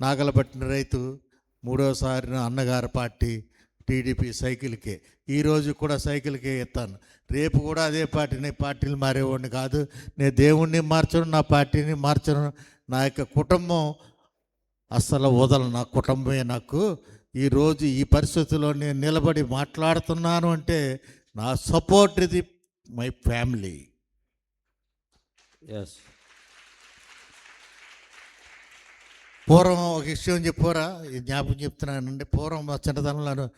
నాగలపట్టిన రైతు మూడోసారి అన్నగారి పార్టీ టీడీపీ సైకిల్కే. ఈరోజు కూడా సైకిల్కే ఎత్తాను. రేపు కూడా అదే పార్టీని పార్టీలు మారేవాడిని కాదు. నేను దేవుణ్ణి మార్చను నా పార్టీని మార్చను. నా యొక్క కుటుంబం అస్సలు వదలను నా కుటుంబమే నాకు. ఈరోజు ఈ పరిస్థితుల్లో నేను నిలబడి మాట్లాడుతున్నాను అంటే నా సపోర్ట్ ఇది మై ఫ్యామిలీ. ఎస్ పూర్వం ఒక విషయం చెప్పారా? ఈ జ్ఞాపకం చెప్తున్నానండి పూర్వం మా చిన్నతనంలో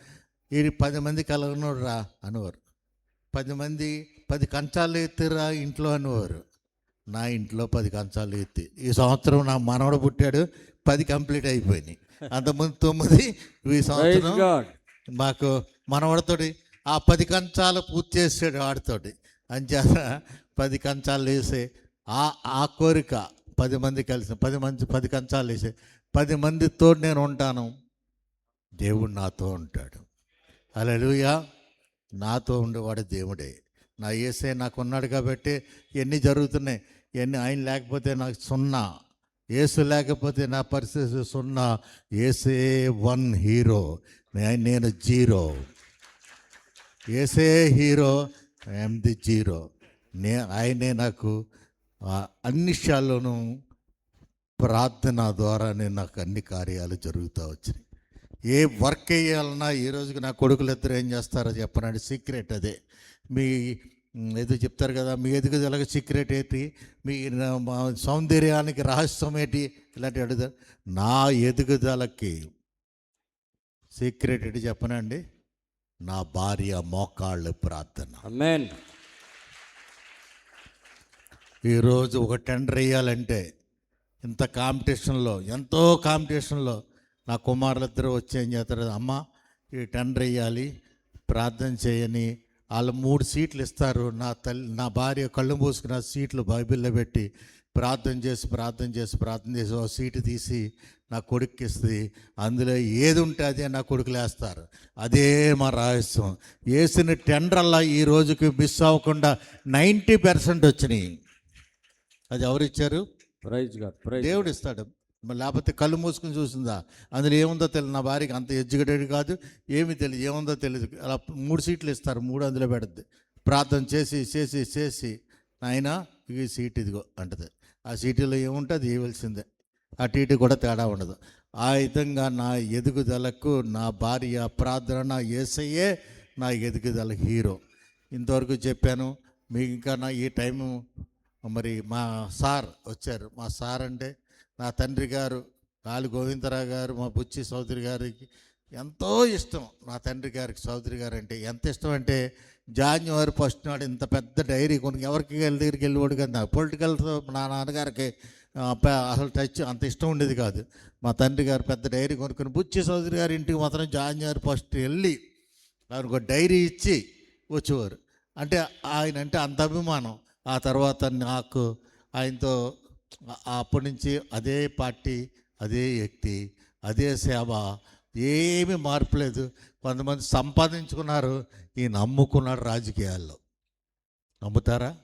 ఈ పది మంది కలగనోడు రా అనేవారు. పది మంది పది కంచాలు ఎత్తిరా ఇంట్లో అనేవారు. నా ఇంట్లో పది కంచాలు ఎత్తి. ఈ సంవత్సరం నా మనవడు పుట్టాడు పది కంప్లీట్ అయిపోయినాయి. అంతకుముందు తొమ్మిది ఈ సంవత్సరం మాకు మనవడితోటి ఆ పది కంచాలు పూర్తి చేసాడు వాడితోటి అంచేత పది కంచాలు వేసే ఆ ఆ కోరిక పది మంది కలిసి పది మంది పది కంచాలు వేసే పది మందితో నేను ఉంటాను. దేవుడు నాతో ఉంటాడు. అలలుయా నాతో ఉండేవాడు దేవుడే. నా ఏసే నాకు ఉన్నాడు కాబట్టి ఎన్ని జరుగుతున్నాయి ఎన్ని ఆయన లేకపోతే నాకు సున్నా ఏసు లేకపోతే నా పరిస్థితి సున్నా. ఏసే వన్ హీరో. నేను జీరో. ఏసే హీరో ఐఎమ్ ది జీరో. నే ఆయనే నాకు అన్ని విషయాల్లోనూ ప్రార్థన ద్వారానే నాకు అన్ని కార్యాలు జరుగుతూ వచ్చినాయి. ఏ వర్క్ వేయాలన్నా ఈ రోజుకి నా కొడుకులు ఇద్దరు ఏం చేస్తారో చెప్పనండి. సీక్రెట్ అదే. మీ ఏదో చెప్తారు కదా మీ ఎదుగుదలకు సీక్రెట్ ఏంటి? మీ నా- సౌందర్యానికి రహస్యం ఏంటి? ఇలాంటి అడుగుతారు. నా ఎదుగుదలకి సీక్రెట్ ఏంటి చెప్పనండి? నా భార్య మోకాళ్ళు ప్రార్థన. ఈరోజు ఒక టెండర్ వేయాలంటే ఇంత కాంపిటీషన్లో ఎంతో కాంపిటీషన్లో నా కుమారులిద్దరూ వచ్చి ఏం చేస్తారు? అమ్మ ఈ టెండర్ వేయాలి ప్రార్థన చేయని వాళ్ళు మూడు సీట్లు ఇస్తారు. నా తల్లి నా భార్య కళ్ళు మూసుకున్న సీట్లు బైబిల్లో పెట్టి ప్రార్థన చేసి ప్రార్థన చేసి ప్రార్థన చేసి ఒక సీటు తీసి నా కొడుక్కి ఇస్తుంది అందులో ఏది ఉంటే అదే నా కొడుకులు వేస్తారు అదే మా రహస్యం వేసిన టెండర్లా ఈ రోజుకి మిస్ అవ్వకుండా నైంటీ పర్సెంట్ వచ్చినాయి. అది ఎవరిచ్చారు? ప్రైజ్ గాడ్ ప్రైజ్ దేవుడు ఇస్తాడు లేకపోతే కళ్ళు మూసుకుని చూసిందా? అందులో ఏముందో తెలియదు. నా భార్యకి అంత ఎడ్యుకేటెడ్ కాదు. ఏమీ తెలియదు. ఏముందో తెలియదు. అలా మూడు సీట్లు ఇస్తారు. మూడు అందులో పెడుద్ది. ప్రార్థన చేసి చేసి చేసి నాయన ఈ సీట్ ఇదిగో అంటది. ఆ సీటులో ఏముంటుంది? ఇవ్వాల్సిందే అటు ఇటు కూడా తేడా ఉండదు. ఆ విధంగా నా ఎదుగుదలకు నా భార్య ప్రార్థన నా ఏసయ్యే నా ఎదుగుదల హీరో. ఇంతవరకు చెప్పాను. మీకు ఇంకా నా ఈ టైము మరి మా సార్ వచ్చారు. మా సార్ అంటే నా తండ్రి గారు కాలు గోవిందరావు గారు మా బుచ్చి చౌదరి గారికి ఎంతో ఇష్టం. నా తండ్రి గారికి చౌదరి గారు అంటే ఎంత ఇష్టం అంటే జాన్యువరి ఫస్ట్ నాడు ఇంత పెద్ద డైరీ కొనుక్కు ఎవరికి వెళ్ళి దగ్గరికి వెళ్ళిపోడు కదా. పొలిటికల్ నా నాన్నగారికి అసలు టచ్ అంత ఇష్టం ఉండేది కాదు. మా తండ్రి గారు పెద్ద డైరీ కొనుక్కొని బుచ్చి చౌదరి గారి ఇంటికి మాత్రం జాన్యువరి ఫస్ట్ వెళ్ళి ఆయనకు ఒక డైరీ ఇచ్చి వచ్చేవారు. అంటే ఆయన అంటే అంత అభిమానం. ఆ తర్వాత నాకు ఆయనతో అప్పటి నుంచి అదే పార్టీ అదే వ్యక్తి అదే సేవ ఏమీ మార్పు లేదు. కొంతమంది సంపాదించుకున్నారు ఈయన నమ్ముకున్నాడు రాజకీయాల్లో. నమ్ముతారా?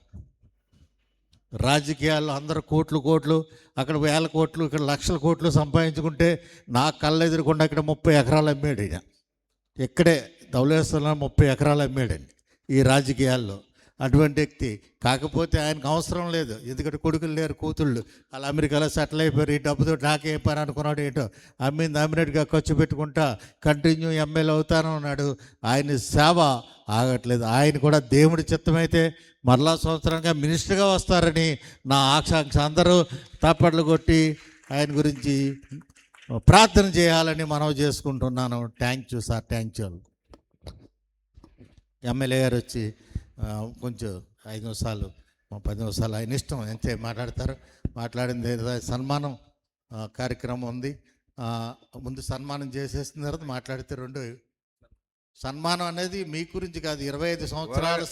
రాజకీయాల్లో అందరు కోట్లు కోట్లు అక్కడ వేల కోట్లు ఇక్కడ లక్షల కోట్లు సంపాదించుకుంటే నా కళ్ళు ఎదురుకుండా ఇక్కడ ముప్పై ఎకరాలు అమ్మాడు ఈయన. ఇక్కడే ధవలేశ్వరంలో ముప్పై ఎకరాలు అమ్మాడండి ఈ రాజకీయాల్లో. అటువంటి వ్యక్తి. కాకపోతే ఆయనకు అవసరం లేదు. ఎందుకంటే కొడుకులు లేరు కూతుళ్ళు. అలా అమెరికాలో సెటిల్ అయిపోయారు. ఈ డబ్బుతో నాకే పని అనుకున్నాడు ఏంటో అమ్మింది అమ్మినట్టుగా ఖర్చు పెట్టుకుంటా కంటిన్యూ ఎమ్మెల్యే అవుతానన్నాడు ఆయన సేవ ఆగట్లేదు. ఆయన కూడా దేవుడి చిత్తమైతే మరలా సంవత్సరంగా మినిస్టర్గా వస్తారని నా ఆకాంక్ష. అందరూ తప్పట్లు కొట్టి ఆయన గురించి ప్రార్థన చేయాలని మనవి చేసుకుంటున్నాను. Thank you sir. Thank you. MLA గారు వచ్చి కొంచెం ఐదు నిమిషాలు మా పది నిమిషాలు ఆయన ఇష్టం ఎంతే మాట్లాడతారు. మాట్లాడింది ఏదో సన్మానం కార్యక్రమం ఉంది. ముందు సన్మానం చేసేసిన తర్వాత మాట్లాడితే రెండు సన్మానం అనేది మీ గురించి కాదు ఇరవై ఐదు సంవత్సరాల.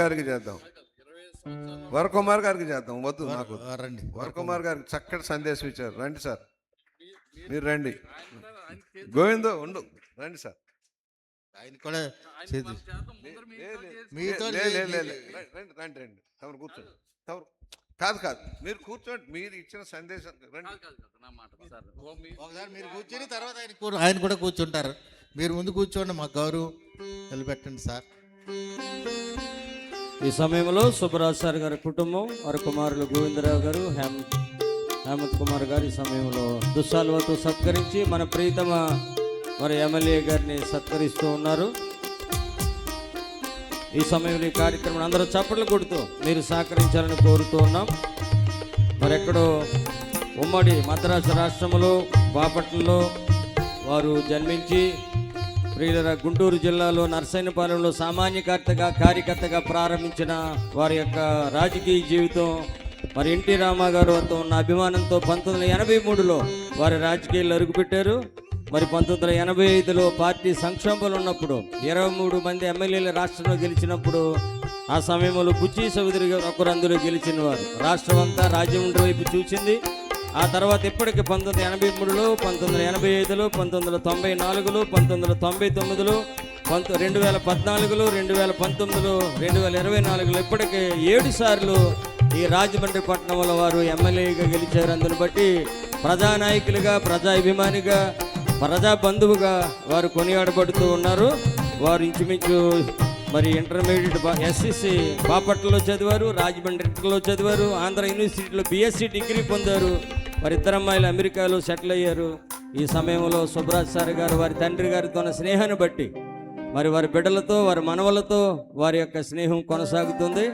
గారికి చేద్దాం. వరకుమార్ గారికి చేద్దాం వద్దు నాకు. రండి. వరకుమార్ గారికి చక్కటి సందేశం ఇచ్చారు. రండి సార్. మీరు రండి. గోవిందో ఉండు. రండి సార్. ఆయన కూడా మీతో లే- లే- లే- లే. రండి రండి రండి. తమరు కూర్చోండి తమరు. కాదు కాదు. మీరు కూర్చోండి మీరు ఇచ్చిన సందేశం రండి. ఒకసారి మీరు కూర్చొని తర్వాత ఆయన ఆయన కూడా కూర్చుంటారు. మీరు ముందు కూర్చోండి మాకు గౌరవం నిలబెట్టండి సార్. ఈ సమయంలో సుబ్బరాజు సార్ గారి కుటుంబం వారి కుమారులు గోవిందరావు గారు హేమ హేమంత్ కుమార్ గారు ఈ సమయంలో దుస్సాలువతో సత్కరించి మన ప్రీతమ మరి ఎమ్మెల్యే గారిని సత్కరిస్తూ ఉన్నారు. ఈ సమయంలో ఈ కార్యక్రమం అందరూ చప్పట్లు కొడుతూ మీరు సహకరించాలని కోరుతూ ఉన్నాం. మరి ఎక్కడో ఉమ్మడి మద్రాసు రాష్ట్రంలో బాపట్లలో వారు జన్మించి ప్రియుల గుంటూరు జిల్లాలో నర్సైనపాలెంలో సామాన్యకర్తగా కార్యకర్తగా ప్రారంభించిన వారి యొక్క రాజకీయ జీవితం మరి ఎన్టీ రామాగారు గారు ఉన్న అభిమానంతో పంతొమ్మిది వందల ఎనభై మూడులో వారి రాజకీయాలు అరుగుపెట్టారు మరి పంతొమ్మిది వందల ఎనభై ఐదులో పార్టీ సంక్షోభంలో ఉన్నప్పుడు ఇరవై మూడు మంది ఎమ్మెల్యేలు రాష్ట్రంలో గెలిచినప్పుడు ఆ సమయంలో బుజ్జి చౌదరి గారు ఒకరు అందులో గెలిచిన వారు రాష్ట్రం అంతా రాజమండ్రి వైపు చూసింది. ఆ తర్వాత ఇప్పటికి పంతొమ్మిది వందల ఎనభై మూడులో పంతొమ్మిది వందల ఎనభై ఐదులో పంతొమ్మిది వందల తొంభై నాలుగులో పంతొమ్మిది వందల తొంభై తొమ్మిదిలో పంతొ రెండు వేల పద్నాలుగులో రెండు వేల పంతొమ్మిదిలో రెండు వేల ఇరవై నాలుగులో ఇప్పటికే ఏడు సార్లు ఈ రాజమండ్రి పట్టణంలో వారు ఎమ్మెల్యేగా గెలిచారు. అందుని బట్టి ప్రజానాయకులుగా ప్రజాభిమానిగా ప్రజా బంధువుగా వారు కొనియాడబడుతూ ఉన్నారు. వారు ఇంచుమించు మరి ఇంటర్మీడియట్ ఎస్ఎస్సి బాపట్లలో చదివారు రాజమండ్రిలో చదివారు ఆంధ్ర యూనివర్సిటీలో బీఎస్సీ డిగ్రీ పొందారు. వారి ఇద్దరు అమ్మాయిలు అమెరికాలో సెటిల్ అయ్యారు. ఈ సమయంలో సుబ్రాజ్ సార్ గారు వారి తండ్రి గారితో ఉన్న స్నేహాన్ని బట్టి మరి వారి బిడ్డలతో వారి మనవలతో వారి యొక్క స్నేహం కొనసాగుతుంది.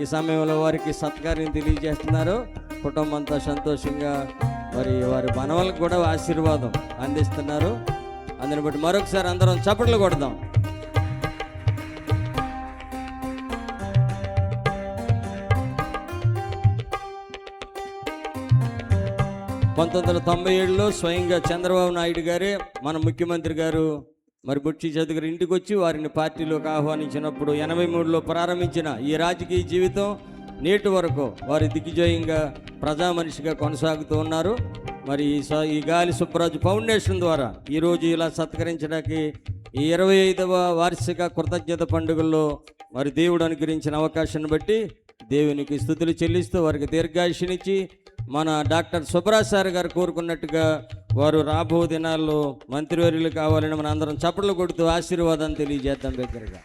ఈ సమయంలో వారికి సత్కార్యం తెలియజేస్తున్నారు. కుటుంబంతో సంతోషంగా మరి వారి మనవలకు కూడా ఆశీర్వాదం అందిస్తున్నారు. అందుని బట్టి మరొకసారి అందరం చప్పట్లు కొడదాం. పంతొమ్మిది వందల తొంభై ఏడులో స్వయంగా చంద్రబాబు నాయుడు గారే మన ముఖ్యమంత్రి గారు మరి బుచ్చి చదువుగారు ఇంటికి వచ్చి వారిని పార్టీలోకి ఆహ్వానించినప్పుడు ఎనభై మూడులో ప్రారంభించిన ఈ రాజకీయ జీవితం నేటి వరకు వారి దిగ్విజయంగా ప్రజా మనిషిగా కొనసాగుతూ ఉన్నారు. మరి ఈ స- ఈ గాలి సుబ్బరాజు ఫౌండేషన్ ద్వారా ఈరోజు ఇలా సత్కరించడానికి ఈ ఇరవై ఐదవ వార్షిక కృతజ్ఞత పండుగల్లో మరి దేవుడు అనుగ్రహించిన అవకాశాన్ని బట్టి దేవునికి స్థుతులు చెల్లిస్తూ వారికి దీర్ఘాయుషినిచ్చి మన డాక్టర్ సుబ్రాజ్ సార్ గారు కోరుకున్నట్టుగా వారు రాబో దినాల్లో మంత్రివర్యులు కావాలని మన అందరం చప్పట్లు కొడుతూ ఆశీర్వాదం తెలియజేద్దాం దగ్గరగా.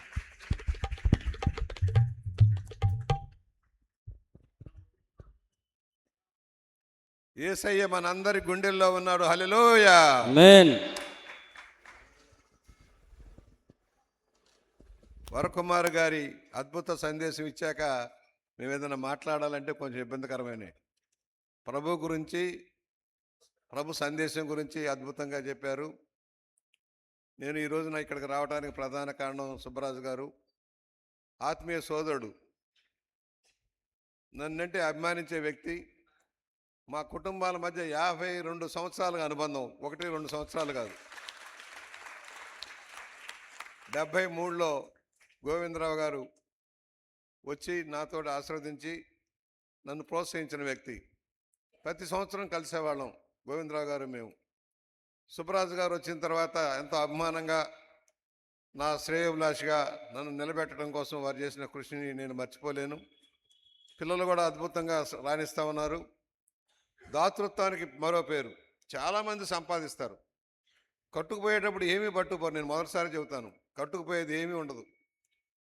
ఏసయ్య మనందరి గుండెల్లో ఉన్నాడు. హల్లెలూయా. మేన్ వరకుమార్ గారి అద్భుత సందేశం ఇచ్చాక మేము ఏదైనా మాట్లాడాలంటే కొంచెం ఇబ్బందికరమైన. ప్రభు గురించి ప్రభు సందేశం గురించి అద్భుతంగా చెప్పారు. నేను ఈ రోజున ఇక్కడికి రావడానికి ప్రధాన కారణం సుబ్బరాజు గారు. ఆత్మీయ సోదరుడు. నన్నంటే అభిమానించే వ్యక్తి. మా కుటుంబాల మధ్య యాభై రెండు సంవత్సరాలుగా అనుబంధం. ఒకటి రెండు సంవత్సరాలు కాదు. డెబ్భై మూడులో గోవిందరావు గారు వచ్చి నాతో ఆశీర్వదించి నన్ను ప్రోత్సహించిన వ్యక్తి. ప్రతి సంవత్సరం కలిసేవాళ్ళం గోవిందరావు గారు మేము. సుబ్బరాజు గారు వచ్చిన తర్వాత ఎంతో అభిమానంగా నా శ్రేయోభిలాషిగా నన్ను నిలబెట్టడం కోసం వారు చేసిన కృషిని నేను మర్చిపోలేను. పిల్లలు కూడా అద్భుతంగా రాణిస్తూ ఉన్నారు. దాతృత్వానికి మరో పేరు. చాలామంది సంపాదిస్తారు. కట్టుకుపోయేటప్పుడు ఏమీ పట్టుకోరు. నేను మొదటిసారి చెబుతాను. కట్టుకుపోయేది ఏమీ ఉండదు.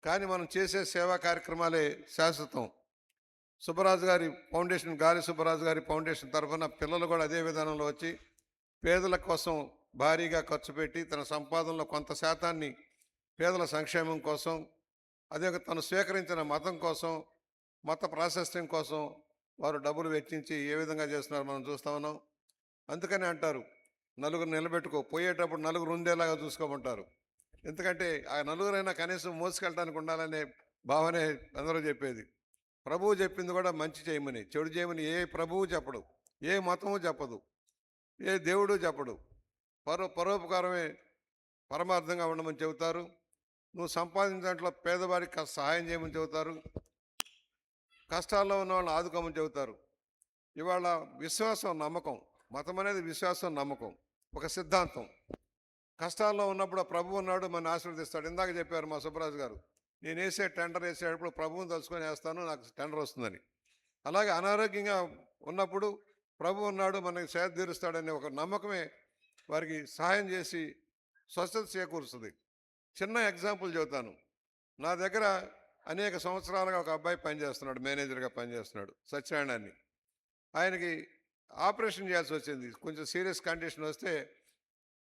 కానీ మనం చేసే సేవా కార్యక్రమాలే శాశ్వతం. సుబ్బరాజు గారి ఫౌండేషన్ గాలి సుబ్బరాజు గారి ఫౌండేషన్ తరఫున పిల్లలు కూడా అదే విధానంలో వచ్చి పేదల కోసం భారీగా ఖర్చు పెట్టి తన సంపాదనలో కొంత శాతాన్ని పేదల సంక్షేమం కోసం అదే తను స్వీకరించిన మతం కోసం మత ప్రాశస్త్యం కోసం వారు డబ్బులు వెచ్చించి ఏ విధంగా చేస్తున్నారో మనం చూస్తా ఉన్నాం. అందుకని అంటారు నలుగురు నిలబెట్టుకో పోయేటప్పుడు నలుగురు ఉండేలాగా చూసుకోమంటారు. ఎందుకంటే ఆ నలుగురైనా కనీసం మోసుకెళ్ళడానికి ఉండాలనే భావనే అందరూ చెప్పేది. ప్రభువు చెప్పింది కూడా మంచి చేయమని. చెడు చేయమని ఏ ప్రభువు చెప్పడు. ఏ మతము చెప్పదు. ఏ దేవుడు చెప్పడు. పరో పరోపకారమే పరమార్థంగా ఉండమని చెబుతారు. నువ్వు సంపాదించిన దాంట్లో పేదవారికి సహాయం చేయమని చెబుతారు. కష్టాల్లో ఉన్న వాళ్ళని ఆదుకోమని చెబుతారు. ఇవాళ విశ్వాసం నమ్మకం. మతం అనేది విశ్వాసం నమ్మకం. ఒక సిద్ధాంతం. కష్టాల్లో ఉన్నప్పుడు ప్రభు ఉన్నాడు మన ఆశీర్వదిస్తాడు. ఇందాక చెప్పారు మా సుబ్బరాజు గారు నేను వేసే టెండర్ వేసేటప్పుడు ప్రభువుని తలుచుకొని వేస్తాను నాకు టెండర్ వస్తుందని. అలాగే అనారోగ్యంగా ఉన్నప్పుడు ప్రభు ఉన్నాడు మనకి సేద తీరుస్తాడనే ఒక నమ్మకమే వారికి సహాయం చేసి స్వస్థత చేకూరుస్తుంది. చిన్న ఎగ్జాంపుల్ చెబుతాను. నా దగ్గర అనేక సంవత్సరాలుగా ఒక అబ్బాయి పనిచేస్తున్నాడు మేనేజర్గా పనిచేస్తున్నాడు సత్యనారాయణ ఆయనకి ఆపరేషన్ చేయాల్సి వచ్చింది. కొంచెం సీరియస్ కండిషన్ వస్తే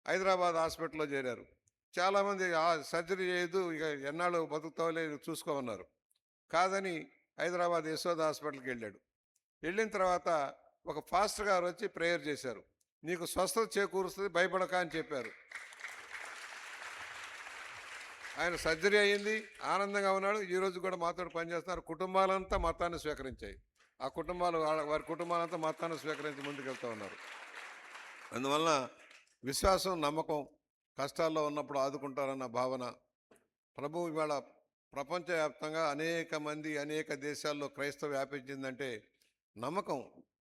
హైదరాబాద్ హాస్పిటల్లో చేరారు. చాలామంది ఆ సర్జరీ చేయదు ఇక ఎన్నాళ్ళు బతుకుతావులే చూసుకోమన్నారు కాదని హైదరాబాద్ యశోద హాస్పిటల్కి వెళ్ళాడు. వెళ్ళిన తర్వాత ఒక ఫాస్టర్ గారు వచ్చి ప్రేయర్ చేశారు. నీకు స్వస్థత చేకూరుస్తుంది భయపడక అని చెప్పారు. ఆయన సర్జరీ అయ్యింది ఆనందంగా ఉన్నాడు. ఈరోజు కూడా మాతో పనిచేస్తున్నారు కుటుంబాలంతా మతాన్ని స్వీకరించాయి. ఆ కుటుంబాలు వాళ్ళ- వారి కుటుంబాలంతా మతాన్ని స్వీకరించి ముందుకెళ్తూ ఉన్నారు. అందువలన విశ్వాసం నమ్మకం కష్టాల్లో ఉన్నప్పుడు ఆదుకుంటారన్న భావన ప్రభు ఇవాళ ప్రపంచవ్యాప్తంగా అనేక మంది అనేక దేశాల్లో క్రైస్తవ వ్యాపించిందంటే నమ్మకం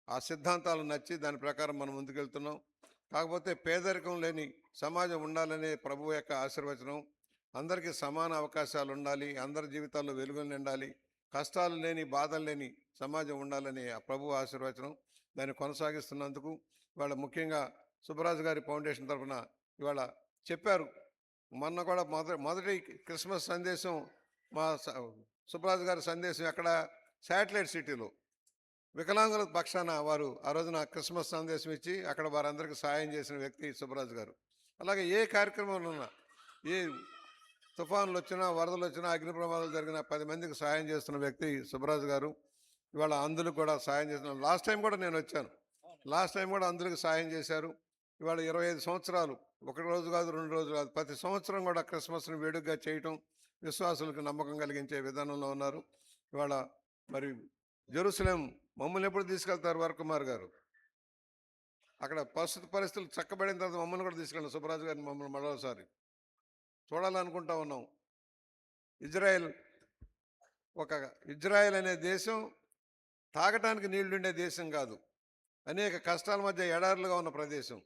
ఆ సిద్ధాంతాలు నచ్చి దాని ప్రకారం మనం ముందుకెళ్తున్నాం. కాకపోతే పేదరికం లేని సమాజం ఉండాలనే ప్రభు యొక్క ఆశీర్వచనం అందరికీ సమాన అవకాశాలు ఉండాలి అందరి జీవితాల్లో వెలుగులు నిండాలి కష్టాలు లేని బాధలు లేని సమాజం ఉండాలని ఆ ప్రభు ఆశీర్వచనం దాన్ని కొనసాగిస్తున్నందుకు వాళ్ళ ముఖ్యంగా సుబ్బరాజు గారి ఫౌండేషన్ తరఫున ఇవాళ చెప్పారు. మొన్న కూడా మొదటి మొదటి క్రిస్మస్ సందేశం మా సుబ్బరాజు గారి సందేశం ఎక్కడ? శాటిలైట్ సిటీలో. వికలాంగుల పక్షాన వారు ఆ రోజున క్రిస్మస్ సందేశం ఇచ్చి అక్కడ వారందరికీ సాయం చేసిన వ్యక్తి సుబ్బరాజు గారు. అలాగే ఏ కార్యక్రమంలో ఉన్నా ఏ తుఫాన్లు వచ్చినా వరదలు వచ్చినా అగ్ని ప్రమాదాలు జరిగినా పది మందికి సాయం చేస్తున్న వ్యక్తి సుబ్బరాజు గారు. ఇవాళ అందులకు కూడా సాయం చేస్తున్నారు లాస్ట్ టైం కూడా నేను వచ్చాను. లాస్ట్ టైం కూడా అందరికి సాయం చేశారు. ఇవాళ ఇరవై ఐదు సంవత్సరాలు. ఒక రోజు కాదు రెండు రోజులు కాదు. ప్రతి సంవత్సరం కూడా క్రిస్మస్ని వేడుకగా చేయటం విశ్వాసులకు నమ్మకం కలిగించే విధానంలో ఉన్నారు. ఇవాళ మరి జెరూసలేం మమ్మల్ని ఎప్పుడు తీసుకెళ్తారు వరకుమార్ గారు? అక్కడ ప్రస్తుత పరిస్థితులు చక్కబడిన తర్వాత మమ్మల్ని కూడా తీసుకెళ్ళాం సుబ్బరాజు గారిని మమ్మల్ని మరోసారి చూడాలనుకుంటా ఉన్నాం. ఇజ్రాయెల్ ఒక ఇజ్రాయెల్ అనే దేశం తాగటానికి నీళ్ళుండే దేశం కాదు. అనేక కష్టాల మధ్య ఎడారులుగా ఉన్న ప్రదేశం.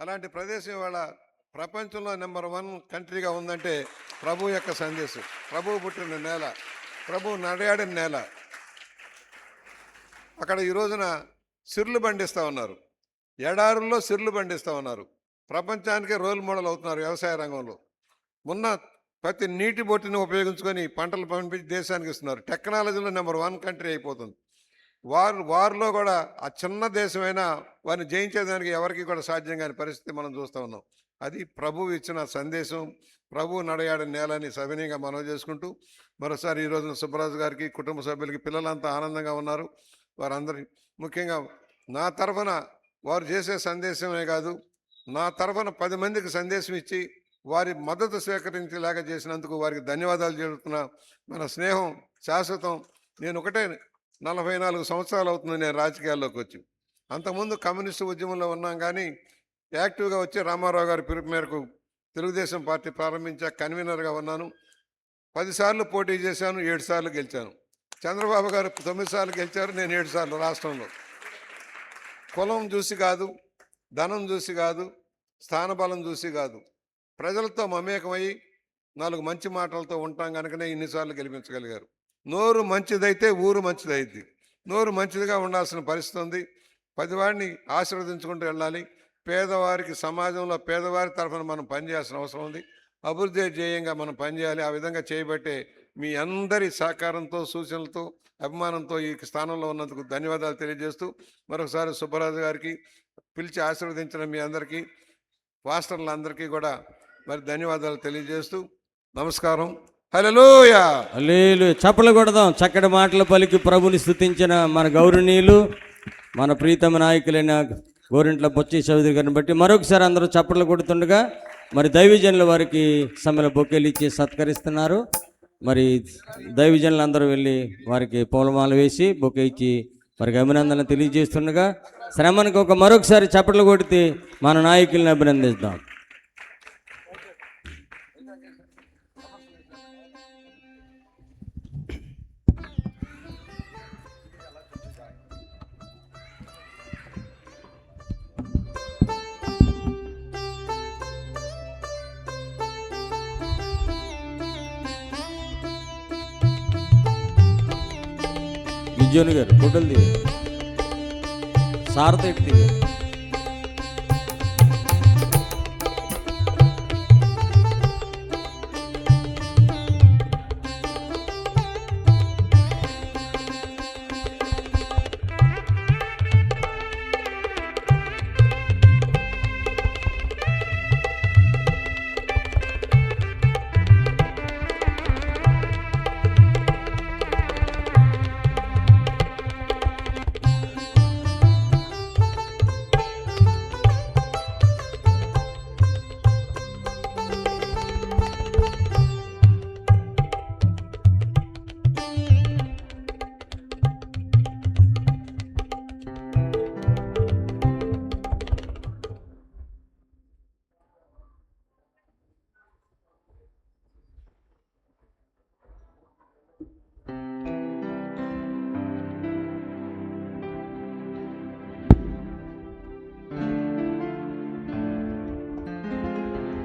అలాంటి ప్రదేశం ఇవాళ ప్రపంచంలో నెంబర్ వన్ కంట్రీగా ఉందంటే ప్రభు యొక్క సందేశం. ప్రభు పుట్టిన నేల ప్రభు నడయాడిన నేల. అక్కడ ఈ రోజున సిర్లు పండిస్తూ ఉన్నారు. ఎడారుల్లో సిర్లు పండిస్తూ ఉన్నారు. ప్రపంచానికే రోల్ మోడల్ అవుతున్నారు వ్యవసాయ రంగంలో. ఉన్న ప్రతి నీటి బొట్టిని ఉపయోగించుకొని పంటలు పంపించి దేశానికి ఇస్తున్నారు. టెక్నాలజీలో నెంబర్ వన్ కంట్రీ అయిపోతుంది. వారు వారిలో కూడా ఆ చిన్న దేశమైనా వారిని జయించేదానికి ఎవరికి కూడా సాధ్యం కాని పరిస్థితి మనం చూస్తూ ఉన్నాం. అది ప్రభువు ఇచ్చిన సందేశం ప్రభు నడయాడిన నేలని సవినీయంగా మనం చేసుకుంటూ మరోసారి ఈ రోజున సుబ్బరాజు గారికి కుటుంబ సభ్యులకి పిల్లలంతా ఆనందంగా ఉన్నారు. వారందరి ముఖ్యంగా నా తరఫున వారు చేసే సందేశమే కాదు నా తరఫున పది మందికి సందేశం ఇచ్చి వారి మద్దతు స్వీకరించేలాగా చేసినందుకు వారికి ధన్యవాదాలు చెబుతున్నా. మన స్నేహం శాశ్వతం. నేను ఒకటే నలభై నాలుగు సంవత్సరాలు అవుతుంది నేను రాజకీయాల్లోకి వచ్చి. అంతకుముందు కమ్యూనిస్టు ఉద్యమంలో ఉన్నాం కానీ యాక్టివ్గా వచ్చి రామారావు గారి పిలుపు మేరకు తెలుగుదేశం పార్టీ ప్రారంభించా కన్వీనర్గా ఉన్నాను. పదిసార్లు పోటీ చేశాను ఏడు సార్లు గెలిచాను. చంద్రబాబు గారు తొమ్మిది సార్లు గెలిచారు నేను ఏడు సార్లు రాష్ట్రంలో. కులం చూసి కాదు ధనం చూసి కాదు స్థానబలం చూసి కాదు. ప్రజలతో మమేకమై నాలుగు మంచి మాటలతో ఉంటాం కనుకనే ఇన్నిసార్లు గెలిపించగలిగారు. నోరు మంచిదైతే ఊరు మంచిదైద్ది. నోరు మంచిదిగా ఉండాల్సిన పరిస్థితి ఉంది పదివాడిని ఆశీర్వదించుకుంటూ వెళ్ళాలి. పేదవారికి సమాజంలో పేదవారి తరఫున మనం పనిచేయాల్సిన అవసరం ఉంది. అభివృద్ధి ధ్యేయంగా మనం పనిచేయాలి. ఆ విధంగా చేయబట్టే మీ అందరి సహకారంతో సూచనలతో అభిమానంతో ఈ స్థానంలో ఉన్నందుకు ధన్యవాదాలు తెలియజేస్తూ మరొకసారి సుబ్బరాజు గారికి పిలిచి ఆశీర్వదించిన మీ అందరికీ పాస్టర్లందరికీ కూడా మరి ధన్యవాదాలు తెలియజేస్తూ నమస్కారం. హలోయా అల్లేలు చప్పలు కొడదాం. చక్కటి మాటలు పలికి ప్రభుని స్థుతించిన మన గౌరవనీయులు మన ప్రీతమ నాయకులైన గోరింట్ల బొచ్చి చౌదరి గారిని బట్టి మరొకసారి అందరూ చప్పట్లు కొడుతుండగా మరి దైవజనుల వారికి సమయంలో బొక్కేలు ఇచ్చి సత్కరిస్తున్నారు. మరి దైవజనులు అందరూ వెళ్ళి వారికి పూలమాలు వేసి బొకే ఇచ్చి వారికి అభినందన తెలియజేస్తుండగా శ్రమనికి ఒక మరొకసారి చప్పట్లు కొడితే మన నాయకుల్ని అభినందిద్దాం. గిజ్జోని గారు ఫోటోలు దిగారు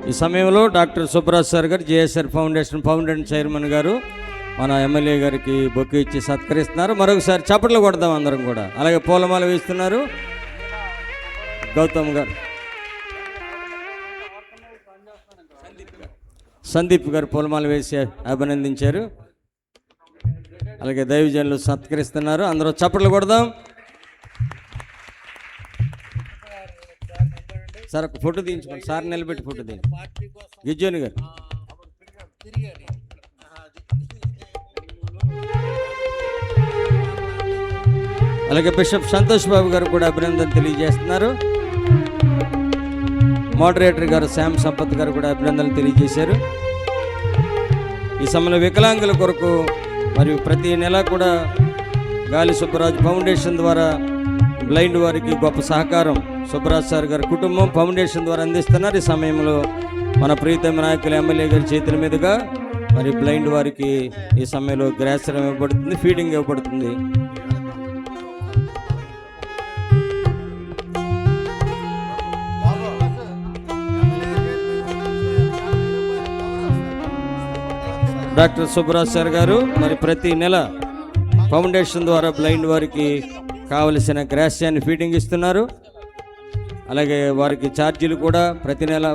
ఈ సమయంలో డాక్టర్ సుబ్రాజ్ సార్ గారు జేఎస్ఆర్ ఫౌండేషన్ ఫౌండేషన్ చైర్మన్ గారు మన ఎమ్మెల్యే గారికి బొక్కు ఇచ్చి సత్కరిస్తున్నారు. మరొకసారి చప్పట్లు కొడదాం అందరం కూడా. అలాగే పూలమాల వేస్తున్నారు. గౌతమ్ గారు. సందీప్ గారు పూలమాల వేసి అభినందించారు. అలాగే దైవజనులు సత్కరిస్తున్నారు. అందరూ చప్పట్లు కొడదాం. సార్ ఒక ఫోటో తీయించుకోండి. సార్ నిలబెట్టి ఫోటో తీయండి. గిజ్జోని గారు. అలాగే బిషప్ సంతోష్ బాబు గారు కూడా అభినందన తెలియజేస్తున్నారు. మోడరేటర్ గారు శ్యామ్ సంపత్ గారు కూడా అభినందనలు తెలియజేశారు. ఈ సమయంలో వికలాంగుల కొరకు మరియు ప్రతి నెల కూడా గాలి సుబ్బరాజు ఫౌండేషన్ ద్వారా బ్లైండ్ వారికి గొప్ప సహకారం. సుబ్బరాజ్ సార్ గారి కుటుంబం ఫౌండేషన్ ద్వారా అందిస్తున్నారు. ఈ సమయంలో మన ప్రీతమ నాయకులు ఎమ్మెల్యే గారి చేతుల మీదుగా మరి బ్లైండ్ వారికి ఈ సమయంలో గ్రాసరం ఇవ్వబడుతుంది ఫీడింగ్ ఇవ్వబడుతుంది. డాక్టర్ సుబ్బరాజ్ సార్ గారు మరి ప్రతి నెల ఫౌండేషన్ ద్వారా బ్లైండ్ వారికి కావలసిన గ్రాస్యాన్ని ఫీడింగ్ ఇస్తున్నారు. అలాగే వారికి ఛార్జీలు కూడా ప్రతి నెల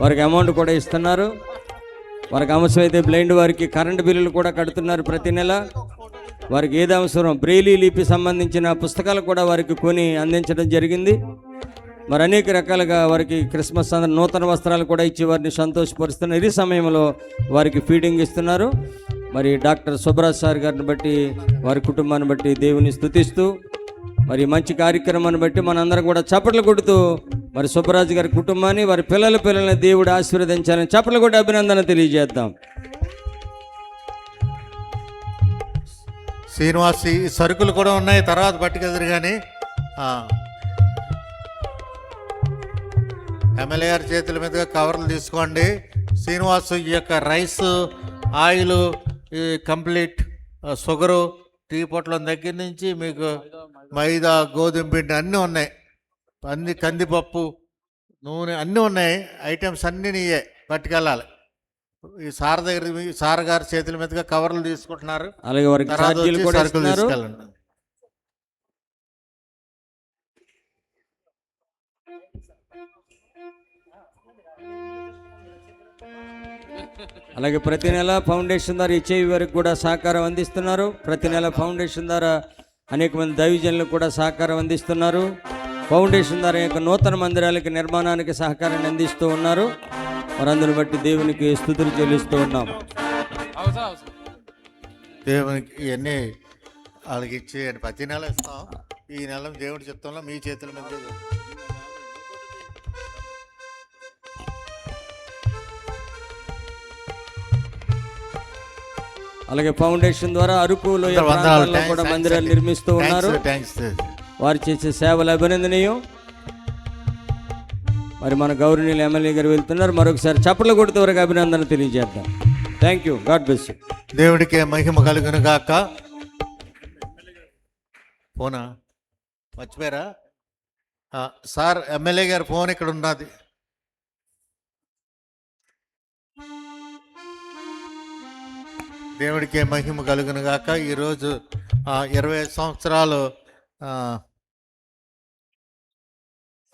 వారికి అమౌంట్ కూడా ఇస్తున్నారు. వారికి అవసరమైతే బ్లైండ్ వారికి కరెంటు బిల్లులు కూడా కడుతున్నారు ప్రతి నెల. వారికి ఏది అవసరం? బ్రెయిలీ లిపి సంబంధించిన పుస్తకాలు కూడా వారికి కొని అందించడం జరిగింది. మరి అనేక రకాలుగా వారికి క్రిస్మస్ నూతన వస్త్రాలు కూడా ఇచ్చి వారిని సంతోషపరుస్తున్నారు. ఈ సమయంలో వారికి ఫీడింగ్ ఇస్తున్నారు. మరి డాక్టర్ సుబ్రాజ్ సార్ గారిని బట్టి వారి కుటుంబాన్ని బట్టి దేవుని స్తుతిస్తూ మరి మంచి కార్యక్రమాన్ని బట్టి మనందరం కూడా చప్పట్లు కొడుతూ మరి సుబ్బరాజు గారి కుటుంబాన్ని వారి పిల్లల పిల్లల్ని దేవుడు ఆశీర్వదించాలని చప్పట్లు కొట్టి అభినందన తెలియజేద్దాం. శ్రీనివాస్ ఈ సరుకులు కూడా ఉన్నాయి తర్వాత పట్టుకెదురు కానీ ఎమ్మెల్యే గారి చేతుల మీదుగా కవర్లు తీసుకోండి. శ్రీనివాసు ఈ యొక్క రైస్ ఆయిల్ ఈ కంప్లీట్ షుగరు టీ పొట్లం దగ్గర నుంచి మీకు మైదా గోధుమ పిండి అన్నీ ఉన్నాయి. అన్ని కందిపప్పు నూనె అన్నీ ఉన్నాయి. ఐటమ్స్ అన్నీ నీయే పట్టుకెళ్ళాలి. ఈ సార్ దగ్గర సార్ గారి చేతుల మీదుగా కవర్లు తీసుకుంటున్నారు. అలాగే వారికి సరుకులు తీసుకెళ్ళండి. అలాగే ప్రతి నెల ఫౌండేషన్ ద్వారా ఇచ్చేవి వారికి కూడా సహకారం అందిస్తున్నారు. ప్రతి నెల ఫౌండేషన్ ద్వారా అనేక మంది దైవజనులకు కూడా సహకారం అందిస్తున్నారు. ఫౌండేషన్ ద్వారా యొక్క నూతన మందిరాలకి నిర్మాణానికి సహకారాన్ని అందిస్తూ ఉన్నారు. వారందరిని బట్టి దేవునికి స్థుతులు చెల్లిస్తూ ఉన్నాం. దేవునికి ఇవన్నీ వాళ్ళకి ఇచ్చి ప్రతి నెల ఇస్తాం. ఈ నెల దేవుడి చిత్తంలో మీ చేతుల మీద. అలాగే ఫౌండేషన్ ద్వారా అరకులో కూడా మందిరాలు. నిర్మిస్తూ ఉన్నారు. వారు చేసే సేవలు అభినందనీయం. మరి మన గౌరవనీయులు ఎమ్మెల్యే గారు వెళ్తున్నారు. మరొకసారి చప్పట్లు కొడుతూ వరకు అభినందన తెలియజేద్దాం. Thank you God bless you దేవుడికి మహిమ కలుగును గాక. ఫోనా? మర్చిపోయారా? సార్ ఎమ్మెల్యే గారి ఫోన్ ఇక్కడ ఉన్నది. దేవుడికి మహిమ కలుగును గాక. ఈరోజు ఇరవై ఐదు సంవత్సరాలు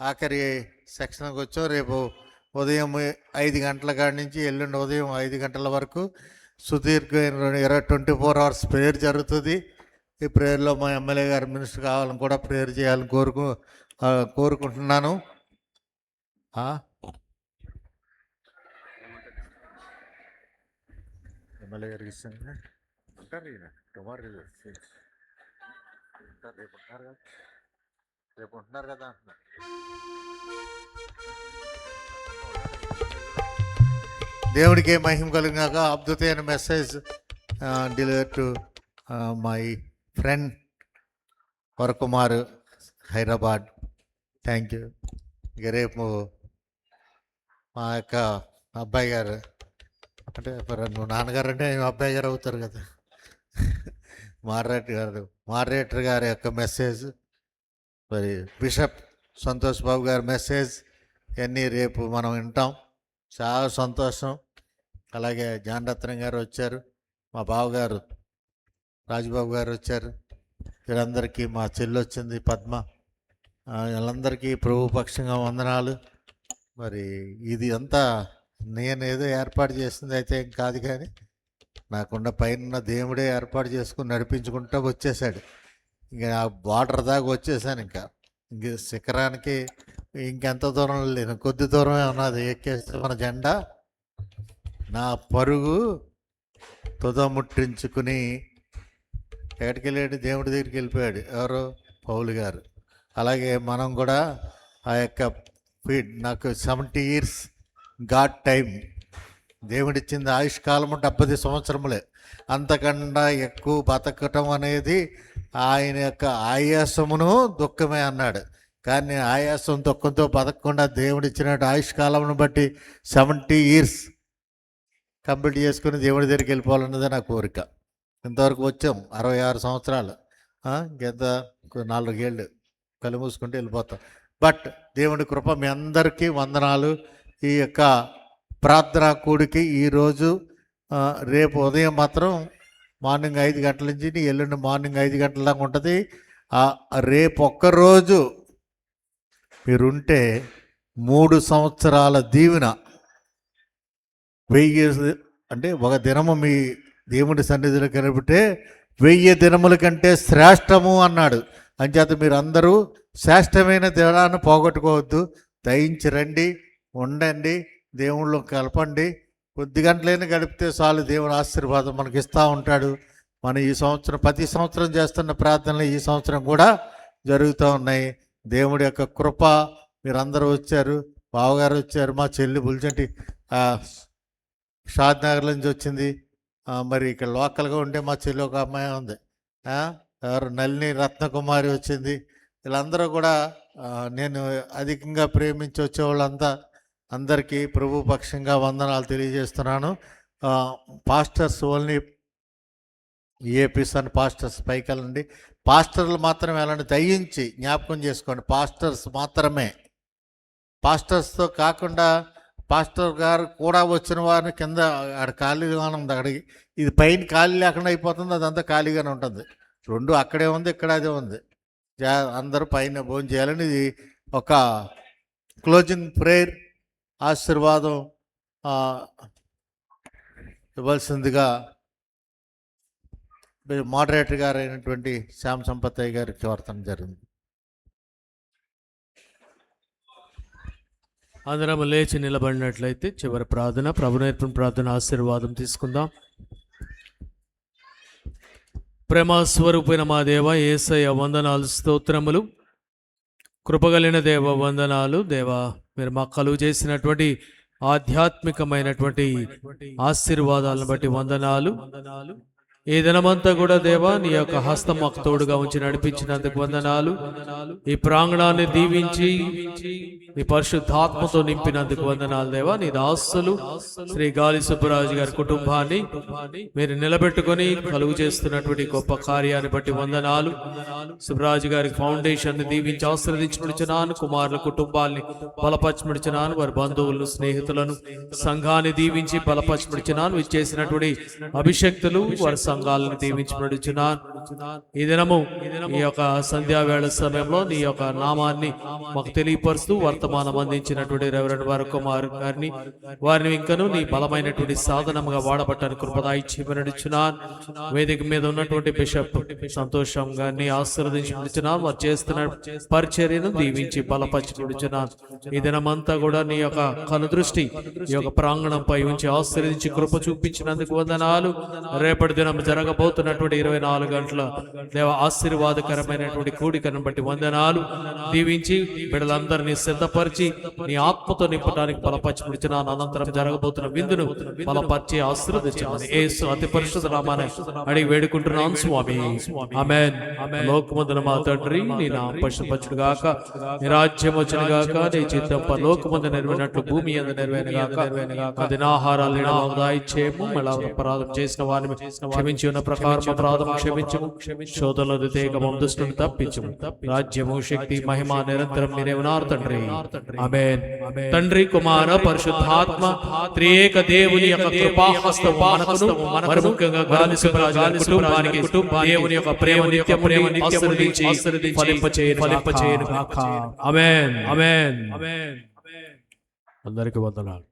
ఆఖరి సెక్షన్కి వచ్చాం. రేపు ఉదయం ఐదు గంటల కాడి నుంచి ఎల్లుండి ఉదయం ఐదు గంటల వరకు సుదీర్ఘమైన ఇరవై ట్వంటీ ఫోర్ అవర్స్ ప్రేయర్ జరుగుతుంది. ఈ ప్రేయర్లో మా ఎమ్మెల్యే గారు మినిస్టర్ కావాలని కూడా ప్రేయర్ చేయాలని కోరుకు ఆ, కోరుకుంటున్నాను. ఆ? ఎమ్మెల్యే గారికి ఇస్తాను ఉంటారు ఈయన టుమారో ఉంటారు రేపు ఉంటారు కదా రేపు ఉంటున్నారు కదా అంటున్నా దేవుడికి మహిమ కలిగినాక అద్భుతమైన message deliver to my friend Varakumar Hyderabad thank you ఇక రేపు మా యొక్క అబ్బాయి గారు అంటే మరి నువ్వు నాన్నగారు అంటే అబ్బాయి గారు అవుతారు కదా. మారేటర్ గారు మారేటర్ గారి యొక్క మెసేజ్ మరి బిషప్ సంతోష్ బాబు గారి మెసేజ్ ఇవన్నీ రేపు మనం వింటాం. చాలా సంతోషం. అలాగే జానరత్నం గారు వచ్చారు మా బావగారు రాజుబాబు గారు వచ్చారు. వీళ్ళందరికీ మా చెల్లి వచ్చింది పద్మ వీళ్ళందరికీ ప్రభుపక్షంగా వందనాలు. మరి ఇది అంతా నేను ఏదో ఏర్పాటు చేసింది అయితే ఏం కాదు కానీ నాకున్న పైన దేవుడే ఏర్పాటు చేసుకుని నడిపించుకుంటూ వచ్చేసాడు ఇంకా ఆ బార్డర్ దాకా వచ్చేసాను ఇంకా. ఇంక శిఖరానికి ఇంకెంత దూరం లేను కొద్ది దూరమే ఉన్నది. ఎక్కేస్తే మన జెండా నా పరుగు తుదముట్టించుకుని ఎక్కడికి వెళ్ళాడు దేవుడి దగ్గరికి వెళ్ళిపోయాడు. ఎవరు? పౌలు గారు. అలాగే మనం కూడా ఆ యొక్క ఫీడ్ నాకు సెవెంటీ ఇయర్స్ గాడ్ టైం దేవుడిచ్చింది ఆయుష్కాలము డెబ్బది సంవత్సరములే. అంతకన్నా ఎక్కువ బతకటం అనేది ఆయన యొక్క ఆయాసమును దుఃఖమే అన్నాడు. కానీ ఆయాసం దుఃఖంతో బతకకుండా దేవుడిచ్చిన ఆయుష్కాలమును బట్టి సెవెంటీ ఇయర్స్ కంప్లీట్ చేసుకుని దేవుడి దగ్గరికి వెళ్ళిపోవాలన్నదే నా కోరిక. ఇంతవరకు వచ్చాం అరవై ఆరు సంవత్సరాలు. గత నాలుగేళ్ళు కళ్ళు మూసుకుంటే వెళ్ళిపోతాం. బట్ దేవుడి కృప మీ అందరికీ వందనాలు. ఈ యొక్క ప్రార్థనా కూడికి ఈరోజు రేపు ఉదయం మాత్రం మార్నింగ్ ఐదు గంటల నుంచి ఎల్లుండి మార్నింగ్ ఐదు గంటల దాకా ఉంటుంది. రేపు ఒక్కరోజు మీరుంటే మూడు సంవత్సరాల దీవెన. వెయ్యి అంటే ఒక దినము మీ దేవుడి సన్నిధిలో కనిపితే వెయ్యి దినముల కంటే శ్రేష్టము అన్నాడు. అంచేత మీరు అందరూ శ్రేష్టమైన దినాన్ని పోగొట్టుకోవద్దు. దయించి రండి. ఉండండి దేవుళ్ళు కలపండి. కొద్ది గంటలైనా గడిపితే చాలు దేవుని ఆశీర్వాదం మనకి ఇస్తూ ఉంటాడు. మనం ఈ సంవత్సరం ప్రతి సంవత్సరం చేస్తున్న ప్రార్థనలు ఈ సంవత్సరం కూడా జరుగుతూ ఉన్నాయి. దేవుడి యొక్క కృప మీరందరూ వచ్చారు బావగారు వచ్చారు మా చెల్లి బుల్చంటి షాద్ నగర్ నుంచి వచ్చింది. మరి ఇక్కడ లోకల్గా ఉండే మా చెల్లి ఒక అమ్మాయి ఉంది. ఎవరు? నల్ని రత్నకుమారి వచ్చింది. వీళ్ళందరూ కూడా నేను అధికంగా ప్రేమించి వచ్చే వాళ్ళంతా అందరికీ ప్రభు పక్షంగా వందనాలు తెలియజేస్తున్నాను. పాస్టర్స్ ఓన్లీ ఏపీస్ అని పాస్టర్స్ పైకి వెళ్ళండి పాస్టర్లు మాత్రమే వెళ్ళండి దయించి జ్ఞాపకం చేసుకోండి. పాస్టర్స్ మాత్రమే. పాస్టర్స్తో కాకుండా పాస్టర్ గారు కూడా వచ్చిన వారిని కింద ఆడ ఖాళీగానే ఉంది. అక్కడికి ఇది పైన ఖాళీ లేకుండా అయిపోతుంది. అదంతా ఖాళీగానే ఉంటుంది. రెండు అక్కడే ఉంది ఇక్కడ అదే ఉంది. జా అందరూ పైన భోజనం చేయాలని ఇది ఒక క్లోజింగ్ ప్రేయర్. ఆశీర్వాదం ఇవ్వాల్సిందిగా మోడరేటర్ గారు అయినటువంటి శ్యామ్ సంపత్తయ్య గారికి కోరటం జరిగింది. అందరం లేచి నిలబడినట్లయితే చివరి ప్రార్థన ప్రభు నేర్పిన ప్రార్థన ఆశీర్వాదం తీసుకుందాం. ప్రేమస్వరూపైన మా దేవ ఏసయ వందనాలు స్తోత్రములు. కృపగలిగిన దేవ వందనాలు దేవా. మీరు మాకు కలుగు చేసినటువంటి ఆధ్యాత్మికమైనటువంటి ఆశీర్వాదాలను బట్టి వందనాలు. ఈ దినమంతా కూడా దేవా నీ యొక్క హస్తం మాకు తోడుగా ఉంచి నడిపించినందుకు వందనాలు. ఈ ప్రాంగణాన్ని దీవించి నీ పరిశుద్ధాత్మతో నింపినందుకు వందనాలు దేవా. నీ దాసులు శ్రీ గాలి సుబ్బరాజు గారి కుటుంబాన్ని మీరు నిలబెట్టుకొని కలుగు చేస్తున్నటువంటి గొప్ప కార్యాన్ని బట్టి వందనాలు. సుబ్బరాజు గారి ఫౌండేషన్ని దీవించి ఆశీర్వదించబడుచున్నాను కుమారుల కుటుంబాల్ని బలపరచబడుచున్నాను. వారి బంధువులను స్నేహితులను సంఘాన్ని దీవించి బలపరచబడుచున్నాను. ఇచ్చేసినటువంటి అభిషక్తులు వారి సంఘాలను దీవించబడుచున్నాను ఈ దినము ఈ యొక్క సంధ్యావేళ సమయంలో నీ యొక్క నామాన్ని మాకు తెలియపరుస్తూ వర్తమానం అందించినటువంటి రెవరెండ్ వారి కుమార్ గారిని వారిని ఇంకను నీ బలమైనటువంటి సాధనముగా వాడబట్టాను కృపదాయి నడుచున్నాను వేదిక మీద ఉన్నటువంటి బిషప్ సంతోషం గారిని ఆశీర్వదించున్నాను వారు చేస్తున్న పరిచర్యను దీవించి బలపరచుకుంటున్నాను ఈ దినమంతా కూడా నీ యొక్క కనుదృష్టి ఈ యొక్క ప్రాంగణంపై ఉంచి ఆశీర్వదించి కృప చూపించినందుకు వందనాలు. రేపటి దినం జరగబోతున్నటువంటి ఇరవై నాలుగు గంటల దేవ ఆశీర్వాదకరమైనటువంటి కూడికను బట్టి వందనాలు. దీవించి బిడ్డలందరినీ సిద్ధపరిచి నీ ఆత్మతో నింపడానికి బలపరచుకుంటున్నాను అనంతరం జరగబోతున్న విందును బలపరిచి ఆశీర్వదించామని యేసు అతి పరిశుద్ధ నామాన్ని అడిగి వేడుకుంటున్నాను స్వామి. ఆమెన్. లోకమందున మా తండ్రి నీ నా పశుపచ్చుడు గాక నీ రాజ్యం వచ్చిన గాక నీ చిత్తం పరలోకమందు నెరవేనట్లు భూమి అందు నెరవేను గాక అది నా ఆహారాలు దాయిచ్చేము మళ్ళా అపరాధం చేసిన వారిని క్షమించి ఉన్న ప్రకారం అపరాధం క్షమించము. శోధనలు తేగమం దుష్టుని తప్పించము. రాజ్యము శక్తి మహిమ నిరంతరం మీరే ఉన్నారు తండ్రి. ఆమేన్ తండ్రి కుమార పరిశుద్ధాత్మ త్రియేక దేవుని యొక్క కృపాహస్తం మనకును మరి ముఖ్యంగా గాలి సుబ్బరాజు గారి కుటుంబానికి దేవుని యొక్క ప్రేమ నిత్య ప్రేమ ఆశీర్వదించి ఫలింపచేయను ఫలింపచేయను గాక ఆమేన్ ఆమేన్ ఆమేన్ అందరికీ వందనాలు